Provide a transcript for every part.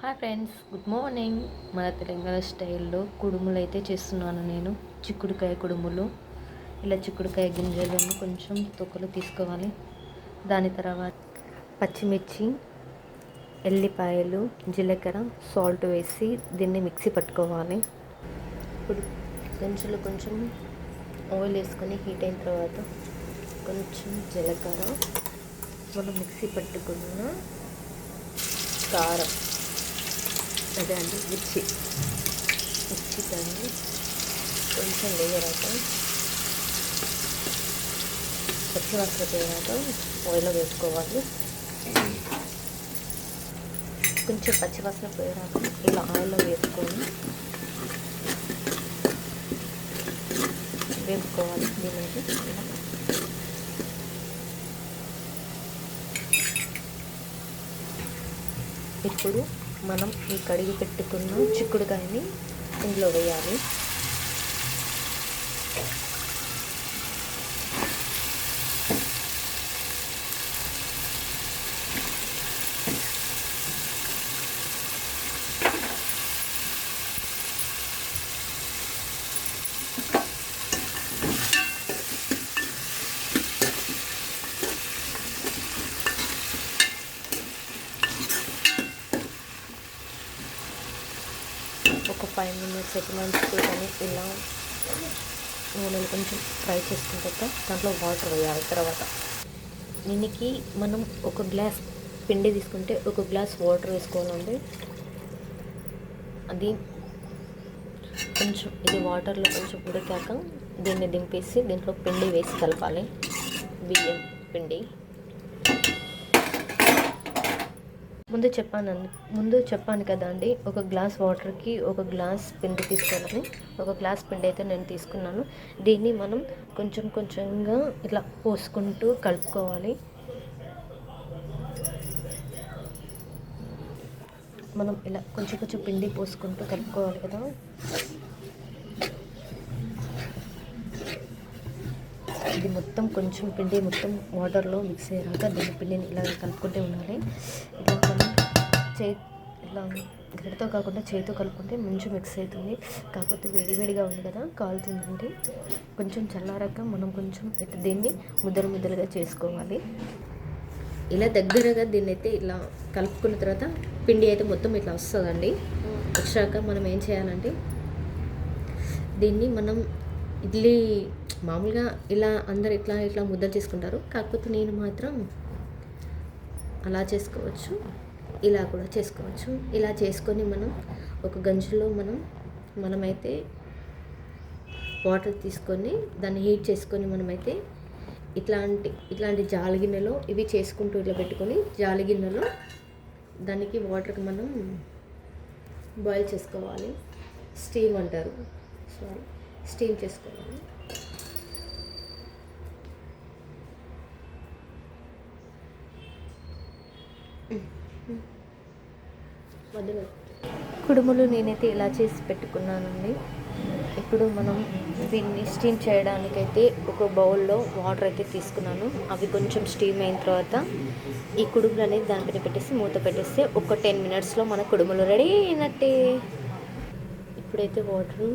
Hi friends good morning. మన తెలంగాణ స్టైల్లో కుడుములు అయితే చేస్తున్నాను నేను. చిక్కుడుకాయ కుడుములు ఇలా చిక్కుడుకాయ గింజలను కొంచెం తొక్కలు తీసుకోవాలి. దాని తర్వాత పచ్చిమిర్చి ఎల్లిపాయలు జీలకర్ర సాల్ట్ వేసి దీన్ని మిక్సీ పట్టుకోవాలి. ఇప్పుడు గింజలు కొంచెం ఆయిల్ వేసుకొని హీట్ అయిన తర్వాత కొంచెం జీలకర్ర మనం మిక్సీ పట్టుకున్న కారం. అదే అండి మిర్చి. మిర్చి దాన్ని కొంచెం వేయరాక పచ్చివాసన పోయాక ఆయిల్లో వేసుకోవాలి. కొంచెం పచ్చివాసన పోయాక ఇలా ఆయిల్లో వేసుకొని వేసుకోవాలి దీనికి ఇప్పుడు మనం ఈ కడిగి పెట్టుకున్న చిక్కుడుకాయని ఇందులో వేయాలి. ఒక ఫైవ్ మినిట్స్ అయితే మనం కానీ ఇలా నూనెలు కొంచెం ఫ్రై చేసుకున్న తర్వాత దాంట్లో వాటర్ వేయాలి తర్వాత. దీనికి మనం ఒక గ్లాస్ పిండి తీసుకుంటే ఒక గ్లాస్ వాటర్ వేసుకోవాలండి. అది కొంచెం ఇది వాటర్లో కొంచెం ఉడికాక దీన్ని దింపేసి దీంట్లో పిండి వేసి కలపాలి. బియ్యం పిండి. ముందు చెప్పాను ముందు చెప్పాను కదా అండి ఒక గ్లాస్ వాటర్కి ఒక గ్లాస్ పిండి తీసుకోవాలని ఒక గ్లాస్ పిండి అయితే నేను తీసుకున్నాను. దీన్ని మనం కొంచెం కొంచెంగా ఇట్లా పోసుకుంటూ కలుపుకోవాలి. మనం ఇలా కొంచెం కొంచెం పిండి పోసుకుంటూ కలుపుకోవాలి కదా. ఇది మొత్తం కొంచెం పిండి మొత్తం వాటర్లో మిక్స్ అయ్యాక దీని పిండిని ఇలా కలుపుకుంటూ ఉండాలి. ఇలా మనం చే ఇలా గడితో కాకుండా చేతితో కలుపుకుంటే మంచిగా మిక్స్ అవుతుంది. కాకపోతే వేడివేడిగా ఉంది కదా కాలుతుందండి. కొంచెం చల్లారాక మనం కొంచెం ఇట్లా దీన్ని ముద్దలు ముద్దలుగా చేసుకోవాలి. ఇలా దగ్గరగా దీన్ని అయితే ఇలా కలుపుకున్న తర్వాత పిండి అయితే మొత్తం ఇట్లా వస్తుందండి. వచ్చాక మనం ఏం చేయాలంటే దీన్ని మనం ఇడ్లీ మామూలుగా ఇలా అందరు ఇట్లా ఇట్లా ముద్దలు చేసుకుంటారు. కాకపోతే నేను మాత్రం అలా చేసుకోవచ్చు ఇలా కూడా చేసుకోవచ్చు. ఇలా చేసుకొని మనం ఒక గంజులో మనం మనమైతే వాటర్ తీసుకొని దాన్ని హీట్ చేసుకొని మనమైతే ఇట్లాంటి ఇట్లాంటి జాలి గిన్నెలో ఇవి చేసుకుంటూ ఇట్లా పెట్టుకొని జాలి గిన్నెలో దానికి వాటర్కి మనం బాయిల్ చేసుకోవాలి. స్టీమ్ అంటారు. సారీ స్టీమ్ చేసుకోవాలి కుడుములు నేనైతే ఇలా చేసి పెట్టుకున్నానండి. ఇప్పుడు మనం దీన్ని స్టీమ్ చేయడానికైతే ఒక బౌల్లో వాటర్ అయితే తీసుకున్నాను. అవి కొంచెం స్టీమ్ అయిన తర్వాత ఈ కుడుములు అనేది దానిపైన పెట్టేసి మూత పెట్టేస్తే ఒక టెన్ మినిట్స్లో మన కుడుములు రెడీ అయినట్టే. ఇప్పుడైతే వాటర్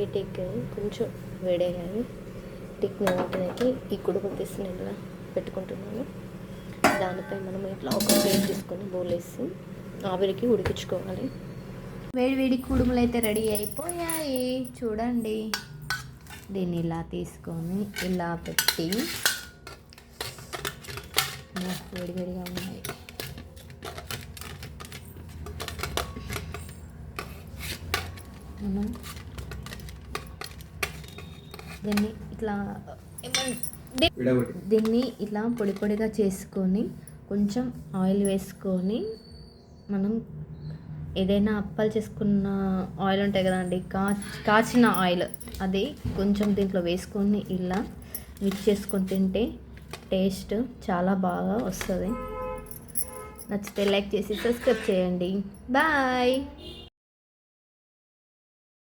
ఈ ఎక్కాయి కొంచెం వేడయ్యాయి టిక్కిన వాటర్ ఈ కుడుములు తీసి నేను ఇలా పెట్టుకుంటున్నాను. దానిపై మనం ఇట్లా ఒక ప్లేట్ తీసుకొని బౌల్ ఆవిరికి ఉడికించుకోవాలి. వేడి వేడి కుడుములు అయితే రెడీ అయిపోయాయి. చూడండి. దీన్ని ఇలా తీసుకొని ఇలా పెట్టి వేడి వేడిగా ఉన్నాయి. మనం దీన్ని ఇట్లా దీన్ని ఇట్లా పొడి పొడిగా చేసుకొని కొంచెం ఆయిల్ వేసుకొని మనం ఏదైనా అప్పాలు చేసుకున్న ఆయిల్ ఉంటాయి కదండి కా కాచిన ఆయిల్ అది కొంచెం దీంట్లో వేసుకొని ఇలా మిక్స్ చేసుకొని తింటే టేస్ట్ చాలా బాగా వస్తుంది. నచ్చితే లైక్ చేసి సబ్స్క్రైబ్ చేయండి. బాయ్!